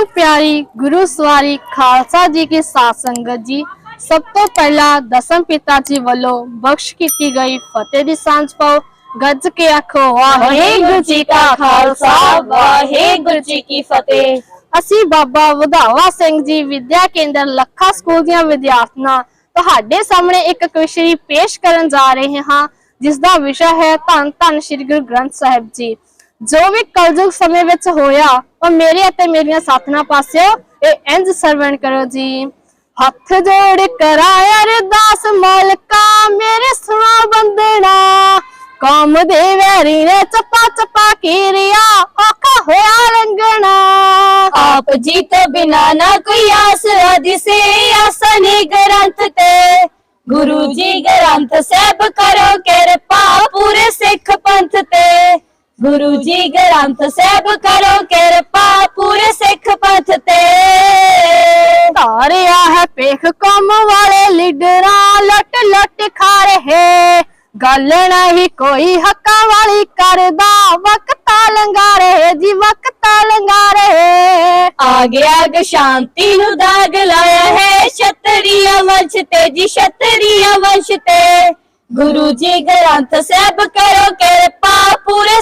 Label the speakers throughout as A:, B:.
A: ਗੁਰੂ ਪਿਆਰੀ ਗੁਰੂ ਸਵਾਰੀ ਖਾਲਸਾ ਜੀ ਕੀ ਸਾਧ ਸੰਗਤ ਜੀ ਸਭ ਤੋਂ ਪਹਿਲਾਂ ਦਸਮ ਪਿਤਾ ਜੀ ਵੱਲੋਂ ਬਖਸ਼ ਕੀਤੀ ਗਈ ਫਤਿਹ ਦੀ ਸਾਂਝ ਪਾਓ ਗੱਜ ਕੇ ਆਖੋ ਵਾਹਿਗੁਰੂ ਜੀ ਕਾ ਖਾਲਸਾ ਵਾਹਿਗੁਰੂ ਜੀ ਕੀ ਫਤਿਹ ਅਸੀਂ ਬਾਬਾ ਵਧਾਵਾ ਸਿੰਘ ਜੀ ਵਿਦਿਆ ਕੇਂਦਰ ਲੱਖਾ ਸਕੂਲ ਦੀਆਂ ਵਿਦਿਆਰਥਣਾਂ ਤੁਹਾਡੇ ਸਾਹਮਣੇ ਇੱਕ ਕਵਿਸ਼ਰੀ ਪੇਸ਼ ਕਰਨ ਜਾ ਰਹੇ ਹਾਂ ਜਿਸ ਦਾ ਵਿਸ਼ਾ ਹੈ ਧੰਨ ਧੰਨ ਸ੍ਰੀ ਗੁਰੂ ਗ੍ਰੰਥ ਸਾਹਿਬ ਜੀ ਜੋ ਵੀ ਕਲਯੁਗ ਸਮੇਂ ਵਿੱਚ ਹੋਇਆ, ਉਹ ਮੇਰੇ ਅਤੇ ਮੇਰੀਆਂ ਸਾਥਣਾ ਪਾਸਿਓ ਇਹ ਇੰਜ ਸਰਵਣ ਕਰੋ ਜੀ। ਹੱਥ ਜੋੜ ਕਰਾਇਆ ਅਰਦਾਸ ਮਾਲਕਾ, ਮੇਰੇ ਸੁਣਾ ਬੰਦਣਾ। ਕੌਮ ਦੇ ਵੈਰੀ ਨੇ ਚੱਪਾ ਚੱਪਾ ਕੀਰਿਆ, ਔਖਾ ਹੋਇਆ ਰੰਗਣਾ।
B: ਆਪ ਜੀ ਤੋਂ ਬਿਨਾ ਨਾ ਕੋਈ ਆਸਰਾ ਦਿਸੇ ਆਸਨੀ ਗ੍ਰੰਥ ਤੇ। ਗੁਰੂ ਜੀ ਗ੍ਰੰਥ ਸਾਹਿਬ ਕਰੋ ਕਿਰਪਾ, ਪੂਰੇ ਸਿੱਖ ਪੰਥ ਤੇ। ਗੁਰੂ ਜੀ ਗ੍ਰੰਥ ਸਾਹਿਬ ਕਰੋ ਕਿਰਪਾ ਪੂਰੇ ਸਿੱਖ ਪੰਥ ਤੇ।
A: ਧਾਰਿਆ ਹੈ ਪੇਖ ਕੌਮ ਵਾਲੇ ਲੀਡਰਾਂ ਲਟ ਲਟ ਖਾ ਰਹੇ। ਗੱਲ ਨਹੀਂ ਕੋਈ ਹੱਕਾਂ ਵਾਲੀ ਕਰਦਾ ਵਕਤਾ ਲੰਘਾ ਰਹੇ ਜੀ ਵਕਤਾ ਲੰਘਾ ਰਹੇ
B: ਆ ਗਿਆ ਗ ਸ਼ਾਂਤੀ ਨੂੰ ਦਾਗ ਲਾਇਆ ਹੈ ਛਤਰੀਆ ਵੰਸ਼ ਤੇ ਜੀ ਛਤਰੀਆ ਵੰਸ਼ ਤੇ। ਗੁਰੂ ਜੀ ਗ੍ਰੰਥ ਸਾਹਿਬ ਕਰੋ ਕਿਰਪਾ ਪੂਰੇ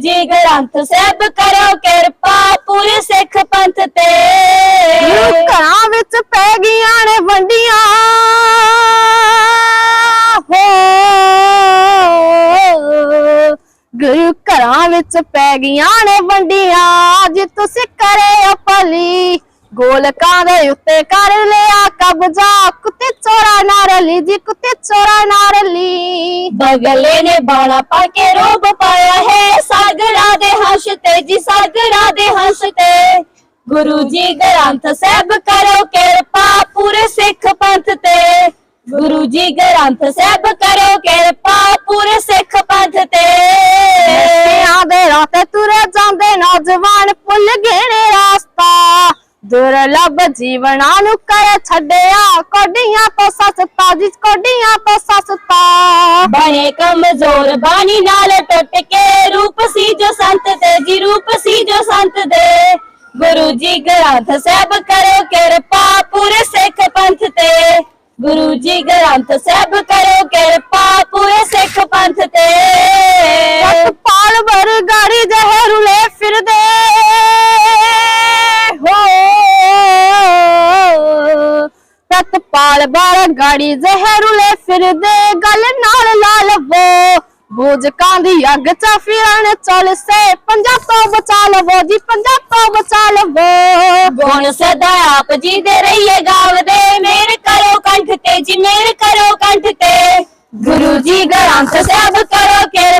B: ਜੀ ਗ੍ਰੰਥ ਸਾਹਿਬ ਕਰੋ ਕਿਰਪਾ, ਪੂਰੇ ਸਿੱਖ ਪੰਥ ਤੇ।
A: ਘਰਾਂ ਵਿੱਚ ਪੈ ਗਈਆਂ ਨੇ ਵੰਡੀਆਂ। ਹੋ। ਗੁਰੂ ਘਰਾਂ ਵਿੱਚ ਪੈ ਗਈਆਂ ਨੇ ਵੰਡੀਆਂ। ਅੱਜ ਤੁਸੀਂ ਕਰੇ ਭਲੀ ਗੋਲਕਾਂ ਦੇ ਉੱਤੇ ਕਰ ਲਿਆ ਕਬਜ਼ਾ ਕੁੱਤੇ ਚੋਰਾ ਨਾ ਰਲੀ ਜੀ, ਕੁੱਤੇ ਚੋਰਾ ਨਾ ਰਲੀ
B: ਬਗਲੇ ਨੇ ਬਾਣਾ ਪਾ ਕੇ ਰੋਬ ਪਾਇਆ ਹੈ, ਸਾਗਰਾਂ ਦੇ ਹੰਸ ਤੇ ਜੀ, ਸਾਗਰਾਂ ਦੇ ਹੰਸ ਤੇ। ਗੁਰੂ ਜੀ ਗ੍ਰੰਥ ਸਾਹਿਬ ਕਰੋ ਕਿਰਪਾ ਪੂਰੇ ਸਿੱਖ ਪੰਥ ਤੇ। ਗੁਰੂ ਜੀ ਗ੍ਰੰਥ ਸਾਹਿਬ ਕਰੋ ਕਿਰਪਾ ਪੂਰੇ
A: ਦੁਰਲਭ ਜੀਵਨਾਂ ਨੂੰ ਕਰ ਛੱਡਿਆ, ਕੋਡੀਆਂ ਤੋਂ ਸਸਤਾ ਜਿਸ ਕੋਡੀਆਂ ਤੋਂ ਸਸਤਾ
B: ਬਣੇ ਕਮਜ਼ੋਰ ਬਾਣੀ ਨਾਲ ਟੁੱਟ ਕੇ, ਰੂਪ ਸੀ ਜੋ ਸੰਤ ਤੇ ਜੀ ਰੂਪ ਸੀ ਜੋ ਸੰਤ ਦੇ। ਗੁਰੂ ਜੀ ਗ੍ਰੰਥ ਸਾਹਿਬ ਕਰੋ ਕਿਰਪਾ ਪੂਰੇ ਸਿੱਖ ਪੰਥ ਤੇ। ਗੁਰੂ ਜੀ ਗ੍ਰੰਥ ਸਾਹਿਬ ਕਰੋ ਕਿਰਪਾ ਪੂਰੇ ਸਿੱਖ ਪੰਥ ਤੇ।
A: ਸਤਪਾਲ ਬਾਰ ਗਾੜੀ ਜ਼ਹਿਰੁਲੇ ਫਿਰਦੇ, ਗੱਲ ਨਾਲ ਲਾ ਲਵੋ ਬੂਝਕਾਂ ਦੀ ਅੱਗ ਚ ਫਿਰਨ ਚੱਲ ਸੇ, ਪੰਜਾਬ ਤੋਂ ਬਚਾ ਲਵੋ ਜੀ, ਪੰਜਾਬ ਤੋਂ ਬਚਾ ਲਵੋ।
B: ਗੁਣ ਸਦਾ ਆਪ ਜੀ ਦੇ ਰਹੀਏ ਗਾਵਦੇ ਮੇਰ ਕਰੋ ਕੰਠ ਤੇ ਜੀ, ਮੇਰ ਕਰੋ ਕੰਠ ਤੇ। ਗੁਰੂ ਜੀ ਗ੍ਰੰਥ ਸਾਹਿਬ ਕਰੋ ਕੇ